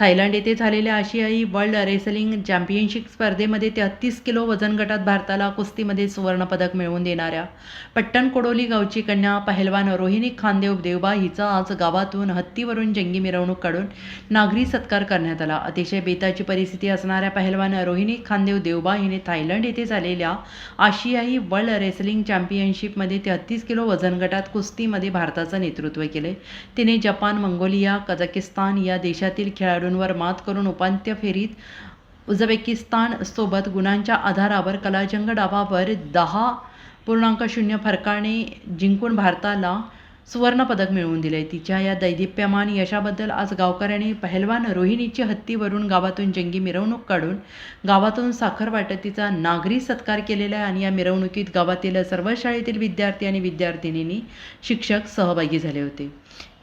Thailand येथे झालेल्या आशियाई वर्ल्ड रेसलिंग चॅम्पियनशिप स्पर्धेमध्ये तेहत्तीस किलो वजन गटात भारताला कुस्तीमध्ये सुवर्णपदक मिळवून देणाऱ्या पट्टण कोडोली गावची कन्या पहलवान रोहिणी खानदेव देवबा हिचा आज गावातून हत्तीवरून जंगी मिरवणूक काढून नागरी सत्कार करण्यात आला. अतिशय बेताची परिस्थिती असणाऱ्या पहलवान रोहिणी खानदेव देवबा हिने थायलंड येथे झालेल्या आशियाई वर्ल्ड रेसलिंग चॅम्पियनशिपमध्ये तेहत्तीस किलो वजन गटात कुस्तीमध्ये भारताचं नेतृत्व केले. तिने जपान मंगोलिया कझाकिस्तान या देशातील खेळाडू खेळाडूंवर मात करून उपांत्य फेरीत उझबेकिस्तान सोबत गुणांच्या आधारावर कलाजंग डावावर दहा पूर्णांक शून्य फरकाने जिंकून भारताला सुवर्णपदक मिळवून दिले तिच्या या दैदिप्यमान यशाबद्दल आज गावकऱ्यांनी पहलवान रोहिणीची हत्तीवरून गावातून जंगी मिरवणूक काढून गावातून साखर वाटतीचा नागरी सत्कार केलेला आहे आणि या मिरवणुकीत गावातील सर्व शाळेतील विद्यार्थी आणि विद्यार्थिनींनी शिक्षक सहभागी झाले होते.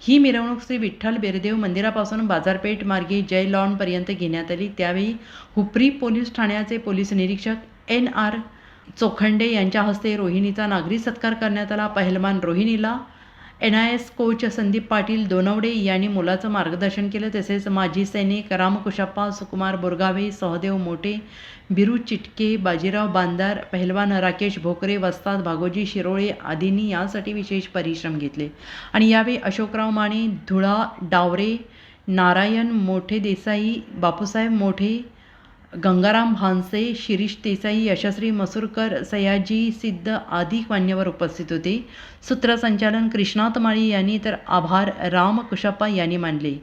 ही मिरवणूक श्री विठ्ठल बेरदेव मंदिरापासून बाजारपेठ मार्गे जय लॉनपर्यंत घेण्यात आली. त्यावेळी हुपरी पोलीस ठाण्याचे पोलीस निरीक्षक एन आर चोखंडे यांच्या हस्ते रोहिणीचा नागरी सत्कार करण्यात आला. पहलवान रोहिणीला N I S coach Sandeep Patil Donwade यांनी मुलाचं मार्गदर्शन केलं. तसेच माजी सैनिक रामकुशप्पा सुकुमार बोरगावे सहदेव मोठे बिरू चिटके बाजीराव बांदार पहलवान राकेश भोकरे वस्ताद भागोजी शिरोळे आदींनी यासाठी विशेष परिश्रम घेतले. आणि यावेळी अशोकराव माने धुळा डावरे नारायण मोठे देसाई बापूसाहेब मोठे गंगाराम भानसे शिरीष देसाई यशस्वी मसूरकर सयाजी सिद्ध आदी मान्यवर उपस्थित होते. सूत्रसंचालन कृष्णात माळी यांनी तर आभार राम कुशप्पा यांनी मानले.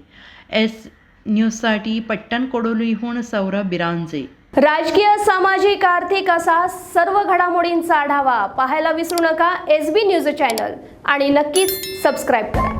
एस न्यूजसाठी पट्टण कोडोलीहून सौरभ बिरांजे. राजकीय सामाजिक आर्थिक असा सर्व घडामोडींचा आढावा पाहायला विसरू नका. S B news channel. आणि नक्कीच सबस्क्राईब करा.